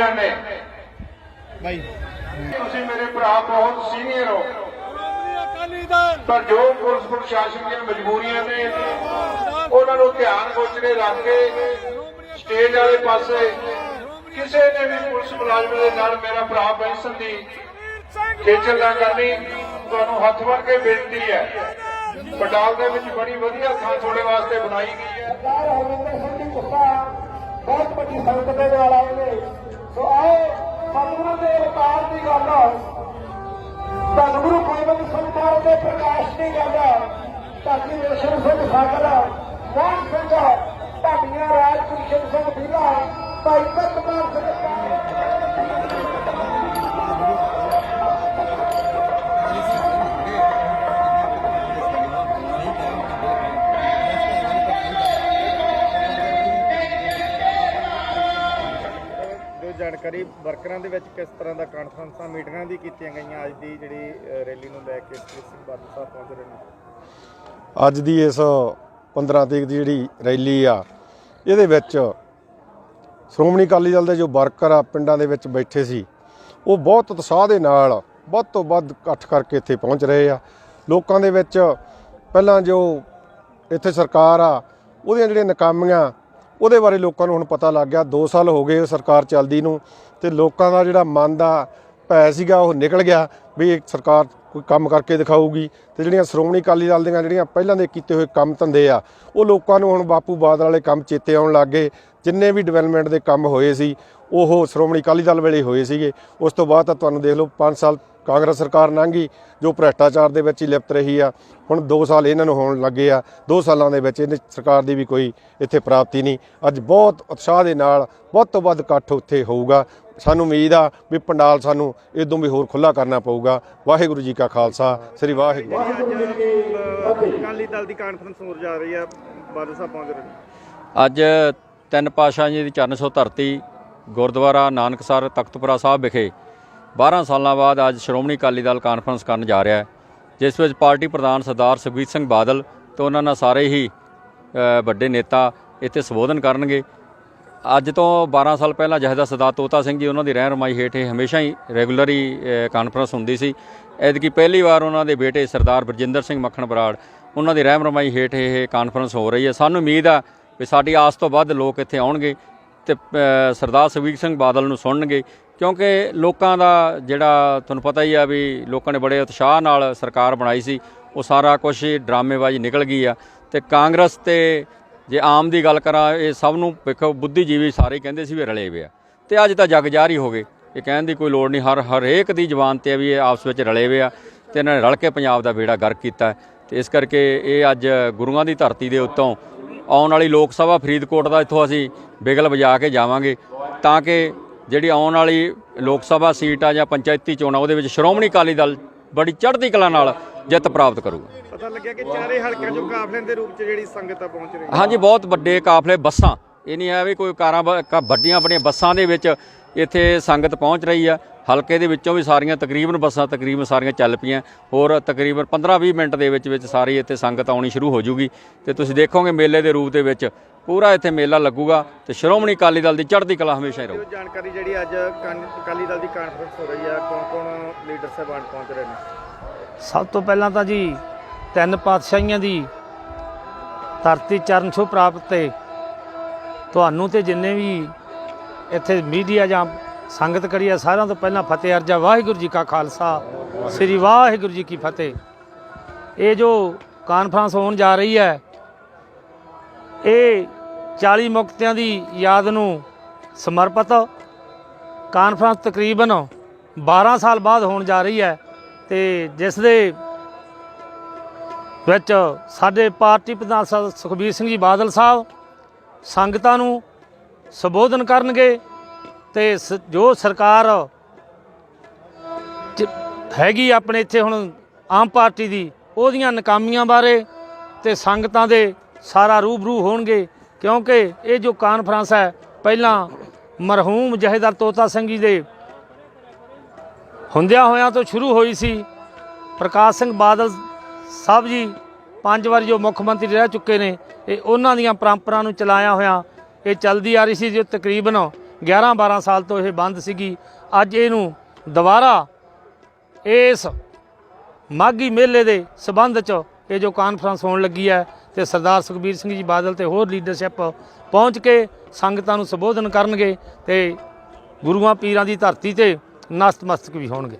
ਚੀਜ਼ਾਂ ਨੇ। ਭਾਈ ਤੁਸੀਂ ਮੇਰੇ ਭਰਾ ਬਹੁਤ ਸੀਨੀਅਰ ਹੋ। ਪਰ ਜੋ ਪੁਲਿਸ ਪ੍ਰਸ਼ਾਸਨ ਦੀਆਂ ਮਜਬੂਰੀਆਂ ਨੇ ਉਹਨਾਂ ਨੂੰ ਧਿਆਨ ਗੋਚਰੇ ਰੱਖ ਕੇ ਸਟੇਜ ਵਾਲੇ ਪਾਸੇ ਕਿਸੇ ਨੇ ਵੀ ਪੁਲਿਸ ਮੁਲਾਜ਼ਮ ਦੇ ਨਾਲ ਮੇਰਾ ਭਰਾ ਬੈਂਸਨ ਦੀ ਖੇਚਲ ਨਾ ਕਰਨੀ ਤੁਹਾਨੂੰ ਹੱਥ ਵੜ ਕੇ ਬੇਨਤੀ ਹੈ। ਪਟਾਲ ਦੇ ਵਿੱਚ ਬੜੀ ਵਧੀਆ ਥਾਂ ਤੁਹਾਡੇ ਵਾਸਤੇ ਬਣਾਈ ਗਈ ਹੈ। ਸਰਕਾਰ ਹਰਮਿੰਦਰ ਸਿੰਘ ਦੀ ਕੁੱਤਾ ਬਹੁਤ ਵੱਡੀ ਸੰਗਤ ਦੇ ਨਾਲ ਆਏ ਜੋ ਵਰਕਰਾਂ ਦੇ ਵਿੱਚ ਕਿਸ ਤਰ੍ਹਾਂ ਦਾ ਕਾਨਫਰੰਸਾਂ ਮੀਟਿੰਗਾਂ ਦੀ ਕੀਤੀਆਂ ਗਈਆਂ ਅੱਜ ਦੀ ਜਿਹੜੀ ਅ, ਰੈਲੀ ਨੂੰ ਲੈ ਕੇ ਸਿੰਘ ਬਾਦਲ ਸਾਹਿਬ ਪਹੁੰਚ ਰਹੇ ਨੇ? ਅੱਜ ਦੀ ਇਸ 15 ਤਰੀਕ ਦੀ ਜਿਹੜੀ ਰੈਲੀ ਆ ਇਹਦੇ ਵਿੱਚ ਸ਼੍ਰੋਮਣੀ ਅਕਾਲੀ ਦਲ ਦੇ ਜੋ ਵਰਕਰ ਆ ਪਿੰਡਾਂ ਦੇ ਵਿੱਚ ਬੈਠੇ ਸੀ ਉਹ ਬਹੁਤ ਉਤਸ਼ਾਹ ਦੇ ਨਾਲ ਵੱਧ ਤੋਂ ਵੱਧ ਇਕੱਠ ਕਰਕੇ ਇੱਥੇ ਪਹੁੰਚ ਰਹੇ ਆ। ਲੋਕਾਂ ਦੇ ਵਿੱਚ ਪਹਿਲਾਂ ਜੋ ਇੱਥੇ ਸਰਕਾਰ ਆ ਉਹਦੀਆਂ ਜਿਹੜੀਆਂ ਨਾਕਾਮੀਆਂ ਉਹਦੇ ਬਾਰੇ ਲੋਕਾਂ ਨੂੰ ਹੁਣ ਪਤਾ ਲੱਗ ਗਿਆ 2 ਸਾਲ ਹੋ ਗਏ ਸਰਕਾਰ ਚੱਲਦੀ ਨੂੰ ਤੇ ਲੋਕਾਂ ਦਾ ਜਿਹੜਾ ਮਨ ਦਾ ਭੈ ਸੀਗਾ ਉਹ ਨਿਕਲ ਗਿਆ ਵੀ ਇਹ ਸਰਕਾਰ ਕੋਈ ਕੰਮ ਕਰਕੇ ਦਿਖਾਊਗੀ ਤੇ ਜਿਹੜੀਆਂ ਸ਼੍ਰੋਮਣੀ ਅਕਾਲੀ ਦਲ ਦੀਆਂ ਜਿਹੜੀਆਂ ਪਹਿਲਾਂ ਦੇ ਕੀਤੇ ਹੋਏ ਕੰਮ ਧੰਦੇ ਆ, ਉਹ ਲੋਕਾਂ ਨੂੰ ਹੁਣ ਬਾਪੂ ਬਾਦਲ ਵਾਲੇ ਕੰਮ ਚੇਤੇ ਆਉਣ ਲੱਗ ਗਏ, ਜਿੰਨੇ ਵੀ ਡਿਵੈਲਪਮੈਂਟ ਦੇ ਕੰਮ ਹੋਏ ਸੀ ਉਹ ਸ਼੍ਰੋਮਣੀ ਅਕਾਲੀ ਦਲ ਵੇਲੇ ਹੋਏ ਸੀਗੇ। ਉਸ ਤੋਂ ਬਾਅਦ ਤਾਂ ਤੁਹਾਨੂੰ ਦੇਖ ਲਓ 5 ਸਾਲ ਕਾਂਗਰਸ ਸਰਕਾਰ ਲੰਘੀ ਜੋ ਭ੍ਰਸ਼ਟਾਚਾਰ ਦੇ ਵਿੱਚ ਹੀ ਲਿਪਤ ਰਹੀ ਆ। ਹੁਣ 2 ਸਾਲ ਇਹਨਾਂ ਨੂੰ ਹੋਣ ਲੱਗੇ ਆ। 2 ਸਾਲਾਂ ਦੇ ਵਿੱਚ ਇਹਨੇ ਸਰਕਾਰ ਦੀ ਵੀ ਕੋਈ ਇੱਥੇ ਪ੍ਰਾਪਤੀ ਨਹੀਂ। ਅੱਜ ਬਹੁਤ ਉਤਸ਼ਾਹ ਦੇ ਨਾਲ ਵੱਧ ਤੋਂ ਵੱਧ ਇਕੱਠ ਉੱਥੇ ਹੋਊਗਾ। ਸਾਨੂੰ ਉਮੀਦ ਆ ਵੀ ਪੰਡਾਲ ਸਾਨੂੰ ਇਦੋਂ ਵੀ ਹੋਰ ਖੁੱਲਾ ਕਰਨਾ ਪਊਗਾ। ਵਾਹਿਗੁਰੂ ਜੀ ਕਾ ਖਾਲਸਾ ਸ੍ਰੀ ਵਾਹਿਗੁਰੂ। ਅੱਜ ਅਕਾਲੀ ਦਲ ਦੀ ਕਾਨਫਰੰਸ ਹੋ ਜਾ ਰਹੀ ਆ ਬਾਦਲ ਸਾਹਿਬ ਪਹੁੰਚ ਰਹੇ ਅੱਜ ਤਿੰਨ ਪਾਤਸ਼ਾਹਾਂ ਜੀ ਦੀ ਚਰਨ ਛੋਹ ਧਰਤੀ ਗੁਰਦੁਆਰਾ ਨਾਨਕਸਰ ਤਖਤਪੁਰਾ ਸਾਹਿਬ ਵਿਖੇ 12 ਸਾਲਾਂ ਬਾਅਦ ਅੱਜ ਸ਼੍ਰੋਮਣੀ ਅਕਾਲੀ ਦਲ ਕਾਨਫਰੰਸ ਕਰਨ ਜਾ ਰਿਹਾ ਹੈ, ਜਿਸ ਵਿੱਚ ਪਾਰਟੀ ਪ੍ਰਧਾਨ ਸਰਦਾਰ ਸੁਖਬੀਰ ਸਿੰਘ ਬਾਦਲ ਤੇ ਉਹਨਾਂ ਨਾਲ ਸਾਰੇ ਹੀ ਵੱਡੇ ਨੇਤਾ ਇੱਥੇ ਸੰਬੋਧਨ ਕਰਨਗੇ। ਅੱਜ ਤੋਂ 12 ਸਾਲ ਪਹਿਲਾਂ ਜਹਦਾ ਸਰਦਾਰ ਤੋਤਾ ਸਿੰਘ ਜੀ ਉਹਨਾਂ ਦੀ ਰਹਿਨੁਮਾਈ ਹੇਠ ਇਹ ਹਮੇਸ਼ਾ ਹੀ ਰੈਗੂਲਰੀ ਕਾਨਫਰੰਸ ਹੁੰਦੀ ਸੀ। ਐਤਕੀ ਪਹਿਲੀ ਵਾਰ ਉਹਨਾਂ ਦੇ ਬੇਟੇ ਸਰਦਾਰ ਬਰਜਿੰਦਰ ਸਿੰਘ ਮੱਖਣ ਬਰਾੜ ਉਹਨਾਂ ਦੀ ਰਹਿਨੁਮਾਈ ਹੇਠ ਇਹ ਕਾਨਫਰੰਸ ਹੋ ਰਹੀ ਹੈ। ਸਾਨੂੰ ਉਮੀਦ ਆ ਵੀ ਸਾਡੀ ਆਸ ਤੋਂ ਵੱਧ ਲੋਕ ਇੱਥੇ ਆਉਣਗੇ। ਤੇ ਸਰਦਾਰ ਸੁਖਬੀਰ ਸਿੰਘ ਬਾਦਲ ਨੂੰ ਸੁਣਨਗੇ, ਕਿਉਂਕਿ ਲੋਕਾਂ ਦਾ ਜਿਹੜਾ ਤੁਹਾਨੂੰ ਪਤਾ ਹੀ ਆ ਵੀ ਲੋਕਾਂ ਨੇ ਬੜੇ ਉਤਸ਼ਾਹ ਨਾਲ ਸਰਕਾਰ ਬਣਾਈ ਸੀ, ਉਹ ਸਾਰਾ ਕੁਝ ਡਰਾਮੇਬਾਜ਼ੀ ਨਿਕਲ ਗਈ ਆ। ਤੇ ਕਾਂਗਰਸ ਤੇ ਜੇ ਆਮ ਦੀ ਗੱਲ ਕਰਾਂ, ਇਹ ਸਭ ਨੂੰ ਵੇਖੋ, ਬੁੱਧੀਜੀਵੀ ਸਾਰੇ ਕਹਿੰਦੇ ਸੀ ਵੀ ਰਲੇ ਵੇ ਆ। ਤੇ ਅੱਜ ਤਾਂ ਜਗ ਜਾਰੀ ਹੋ ਗਏ। ਇਹ ਕਹਿਣ ਦੀ ਕੋਈ ਲੋੜ ਨਹੀਂ, ਹਰ, ਹਰੇਕ ਦੀ ਜ਼ੁਬਾਨ ਤੇ ਆ ਵੀ ਇਹ ਆਪਸ ਵਿੱਚ ਰਲੇ ਵੇ ਆ ਤੇ ਇਹਨਾਂ ਨੇ ਰਲ ਕੇ ਪੰਜਾਬ ਦਾ ਬੇੜਾ ਗਰਕ ਕੀਤਾ। ਹੈ। ਤੇ ਇਸ ਕਰਕੇ ਇਹ ਅੱਜ ਗੁਰੂਆਂ ਦੀ ਧਰਤੀ ਦੇ ਉੱਤੋਂ ਆਉਣ ਵਾਲੀ ਲੋਕ ਸਭਾ ਫਰੀਦਕੋਟ ਦਾ ਇੱਥੋਂ ਅਸੀਂ ਬਿਗਲ ਵਜਾ ਕੇ ਜਾਵਾਂਗੇ ਤਾਂ ਕਿ ਜਿਹੜੀ ਆਉਣ ਵਾਲੀ ਲੋਕ ਸਭਾ ਸੀਟ ਆ ਜਾਂ ਪੰਚਾਇਤੀ ਚੋਣਾਂ ਉਹਦੇ ਵਿੱਚ ਸ਼੍ਰੋਮਣੀ ਅਕਾਲੀ ਦਲ ਬੜੀ ਚੜ੍ਹਦੀ ਕਲਾ ਨਾਲ ਜਿੱਤ ਪ੍ਰਾਪਤ ਕਰੂਗਾ। ਪਤਾ ਲੱਗਿਆ ਕਿ ਚਾਰੇ ਹਲਕਿਆਂ ਚੋਂ ਕਾਫਲੇ ਦੇ ਰੂਪ 'ਚ ਜਿਹੜੀ ਸੰਗਤ ਆ ਪਹੁੰਚ ਰਹੀ ਹੈ। ਹਾਂਜੀ ਬਹੁਤ ਵੱਡੇ ਕਾਫਲੇ ਬੱਸਾਂ। ਇਹ ਨਹੀਂ ਹੈ ਵੀ ਕੋਈ ਕਾਰਾਂ ਵੱਡੀਆਂ ਆਪਣੀਆਂ ਬੱਸਾਂ ਦੇ ਵਿੱਚ ਇੱਥੇ ਸੰਗਤ ਪਹੁੰਚ ਰਹੀ ਆ। ਹਲਕੇ ਦੇ ਵਿੱਚੋਂ ਵੀ ਸਾਰੀਆਂ ਤਕਰੀਬਨ ਬੱਸਾਂ ਤਕਰੀਬਨ ਸਾਰੀਆਂ ਚੱਲ ਪਈਆਂ। ਹੋਰ ਤਕਰੀਬਨ 15-20 ਮਿੰਟ ਦੇ ਵਿੱਚ ਵਿੱਚ ਸਾਰੀ ਇੱਥੇ ਸੰਗਤ ਆਉਣੀ ਸ਼ੁਰੂ ਹੋ ਜੂਗੀ। ਤੇ ਤੁਸੀਂ ਦੇਖੋਗੇ ਮੇਲੇ ਦੇ ਰੂਪ ਦੇ ਵਿੱਚ ਪੂਰਾ ਇੱਥੇ ਮੇਲਾ ਲੱਗੂਗਾ ਤੇ ਸ਼੍ਰੋਮਣੀ ਅਕਾਲੀ ਦਲ ਦੀ ਚੜ੍ਹਦੀ ਕਲਾ ਹਮੇਸ਼ਾ ਹੀ ਰਹੂ। ਜਾਣਕਾਰੀ ਜਿਹੜੀ ਅੱਜ ਅਕਾਲੀ ਦਲ ਦੀ ਕਾਨਫਰੰਸ ਹੋ ਰਹੀ ਆ। ਕੌਣ ਕੌਣ ਲੀਡਰ ਸਾਹਿਬਾਨ ਪਹੁੰਚ ਰਹੇ ਨੇ? ਸਭ ਤੋਂ ਪਹਿਲਾਂ ਤਾਂ ਜੀ ਤਿੰਨ ਪਾਤਸ਼ਾਹੀਆਂ ਦੀ ਧਰਤੀ ਚਰਨ ਛੋਹ ਪ੍ਰਾਪਤ ਤੇ ਤੁਹਾਨੂੰ ਤੇ ਜਿੰਨੇ ਵੀ ਇੱਥੇ ਮੀਡੀਆ ਜਾਂ ਸੰਗਤ ਕਰੀ ਆ ਸਾਰਿਆਂ ਤੋਂ ਪਹਿਲਾਂ ਫਤਿਹ ਅਰਜਾ, ਵਾਹਿਗੁਰੂ ਜੀ ਕਾ ਖਾਲਸਾ, ਸ੍ਰੀ ਵਾਹਿਗੁਰੂ ਜੀ ਕੀ ਫਤਿਹ। ਇਹ ਜੋ ਕਾਨਫਰੰਸ ਹੋਣ ਜਾ ਰਹੀ ਹੈ, ਇਹ 40 ਮੁਕਤਿਆਂ ਦੀ ਯਾਦ ਨੂੰ ਸਮਰਪਿਤ ਕਾਨਫਰੰਸ ਤਕਰੀਬਨ 12 ਸਾਲ ਬਾਅਦ ਹੋਣ ਜਾ ਰਹੀ ਹੈ ਤੇ ਜਿਸ ਦੇ ਵਿੱਚ ਸਾਡੇ ਪਾਰਟੀ ਪ੍ਰਧਾਨ ਸਾਹਿਬ ਸੁਖਬੀਰ ਸਿੰਘ ਜੀ ਬਾਦਲ ਸਾਹਿਬ ਸੰਗਤਾਂ ਨੂੰ ਸੰਬੋਧਨ ਕਰਨਗੇ ਤੇ ਸ- ਜੋ ਸਰਕਾਰ ਹੈਗੀ ਆਪਣੇ ਇੱਥੇ ਹੁਣ ਆਮ ਪਾਰਟੀ ਦੀ, ਉਹਦੀਆਂ ਨਕਾਮੀਆਂ ਬਾਰੇ ਤੇ ਸੰਗਤਾਂ ਦੇ ਸਾਰਾ ਰੂਬਰੂ ਹੋਣਗੇ, ਕਿਉਂਕਿ ਇਹ ਜੋ ਕਾਨਫਰੰਸ ਹੈ, ਪਹਿਲਾਂ ਮਰਹੂਮ ਜਹੇਦਾਰ ਤੋਤਾ ਸਿੰਘ ਜੀ ਦੇ ਹੁੰਦਿਆਂ ਹੋਇਆਂ ਤੋਂ ਸ਼ੁਰੂ ਹੋਈ ਸੀ। ਪ੍ਰਕਾਸ਼ ਸਿੰਘ ਬਾਦਲ ਸਾਹਿਬ ਜੀ ਪੰਜ ਵਾਰ ਜੋ ਮੁੱਖ ਮੰਤਰੀ ਰਹਿ ਚੁੱਕੇ ਨੇ, ਇਹ ਉਹਨਾਂ ਦੀਆਂ ਪਰੰਪਰਾ ਨੂੰ ਚਲਾਇਆ ਹੋਇਆ ਇਹ ਚੱਲਦੀ ਆ ਰਹੀ ਸੀ ਜੋ ਤਕਰੀਬਨ 11 12 ਸਾਲ ਤੋਂ ਇਹ ਬੰਦ ਸੀਗੀ। ਅੱਜ ਇਹਨੂੰ ਦੁਬਾਰਾ ਇਸ ਮਾਘੀ ਮੇਲੇ ਦੇ ਸਬੰਧ 'ਚ ਇਹ ਜੋ ਕਾਨਫਰੰਸ ਹੋਣ ਲੱਗੀ ਹੈ ਤੇ ਸਰਦਾਰ ਸੁਖਬੀਰ ਸਿੰਘ ਜੀ ਬਾਦਲ ਤੇ ਹੋਰ ਲੀਡਰਸ਼ਿਪ ਪਹੁੰਚ ਕੇ ਸੰਗਤਾਂ ਨੂੰ ਸੰਬੋਧਨ ਕਰਨਗੇ ਤੇ ਗੁਰੂਆਂ ਪੀਰਾਂ ਦੀ ਧਰਤੀ ਤੇ ਨਸਤਮਸਤਕ ਵੀ ਹੋਣਗੇ।